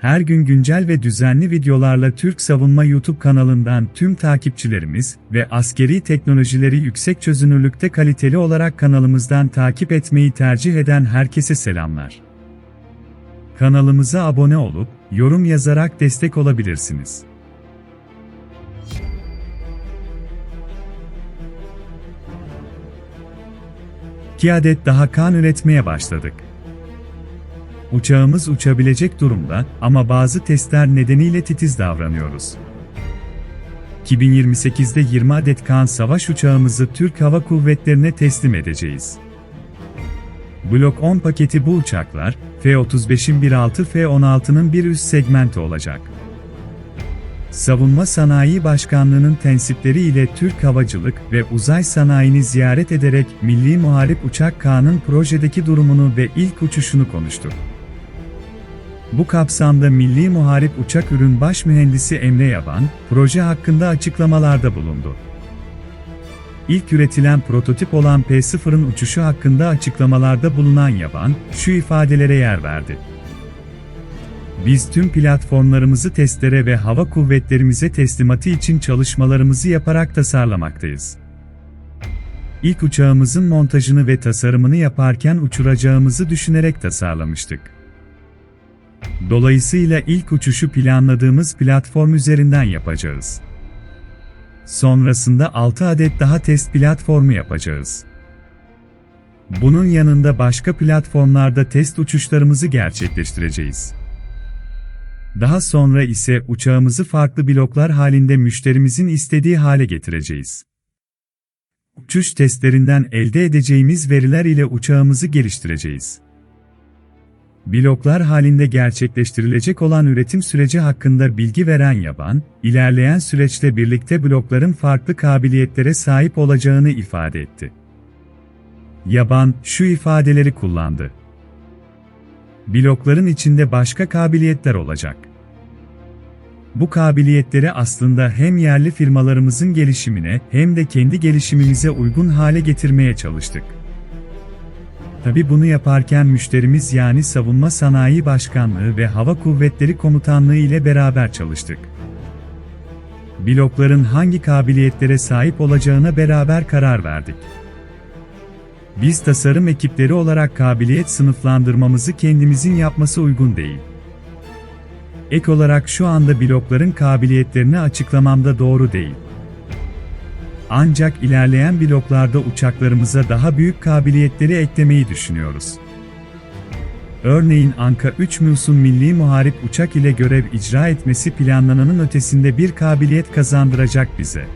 Her gün güncel ve düzenli videolarla Türk Savunma YouTube kanalından tüm takipçilerimiz ve askeri teknolojileri yüksek çözünürlükte kaliteli olarak kanalımızdan takip etmeyi tercih eden herkese selamlar. Kanalımıza abone olup, yorum yazarak destek olabilirsiniz. İki adet daha kan üretmeye başladık. Uçağımız uçabilecek durumda ama bazı testler nedeniyle titiz davranıyoruz. 2028'de 20 adet Kaan savaş uçağımızı Türk Hava Kuvvetleri'ne teslim edeceğiz. Blok 10 paketi bu uçaklar, F-35'in 1.6 F-16'nın bir üst segmenti olacak. Savunma Sanayi Başkanlığı'nın tensipleri ile Türk Havacılık ve Uzay Sanayi'ni ziyaret ederek Milli Muharip Uçak Kağı'nın projedeki durumunu ve ilk uçuşunu konuştuk. Bu kapsamda Milli Muharip Uçak Ürün Baş Mühendisi Emre Yaban, proje hakkında açıklamalarda bulundu. İlk üretilen prototip olan P0'ın uçuşu hakkında açıklamalarda bulunan Yaban, şu ifadelere yer verdi. Biz tüm platformlarımızı testlere ve hava kuvvetlerimize teslimatı için çalışmalarımızı yaparak tasarlamaktayız. İlk uçağımızın montajını ve tasarımını yaparken uçuracağımızı düşünerek tasarlamıştık. Dolayısıyla ilk uçuşu planladığımız platform üzerinden yapacağız. Sonrasında 6 adet daha test platformu yapacağız. Bunun yanında başka platformlarda test uçuşlarımızı gerçekleştireceğiz. Daha sonra ise uçağımızı farklı bloklar halinde müşterimizin istediği hale getireceğiz. Uçuş testlerinden elde edeceğimiz veriler ile uçağımızı geliştireceğiz. Bloklar halinde gerçekleştirilecek olan üretim süreci hakkında bilgi veren Yaban, ilerleyen süreçle birlikte blokların farklı kabiliyetlere sahip olacağını ifade etti. Yaban, şu ifadeleri kullandı. Blokların içinde başka kabiliyetler olacak. Bu kabiliyetleri aslında hem yerli firmalarımızın gelişimine hem de kendi gelişimimize uygun hale getirmeye çalıştık. Tabi bunu yaparken müşterimiz yani Savunma Sanayi Başkanlığı ve Hava Kuvvetleri Komutanlığı ile beraber çalıştık. Blokların hangi kabiliyetlere sahip olacağına beraber karar verdik. Biz tasarım ekipleri olarak kabiliyet sınıflandırmamızı kendimizin yapması uygun değil. Ek olarak şu anda blokların kabiliyetlerini açıklamamda doğru değil. Ancak ilerleyen bloklarda uçaklarımıza daha büyük kabiliyetleri eklemeyi düşünüyoruz. Örneğin Anka 3 Musun Milli Muharip uçak ile görev icra etmesi planlananın ötesinde bir kabiliyet kazandıracak bize.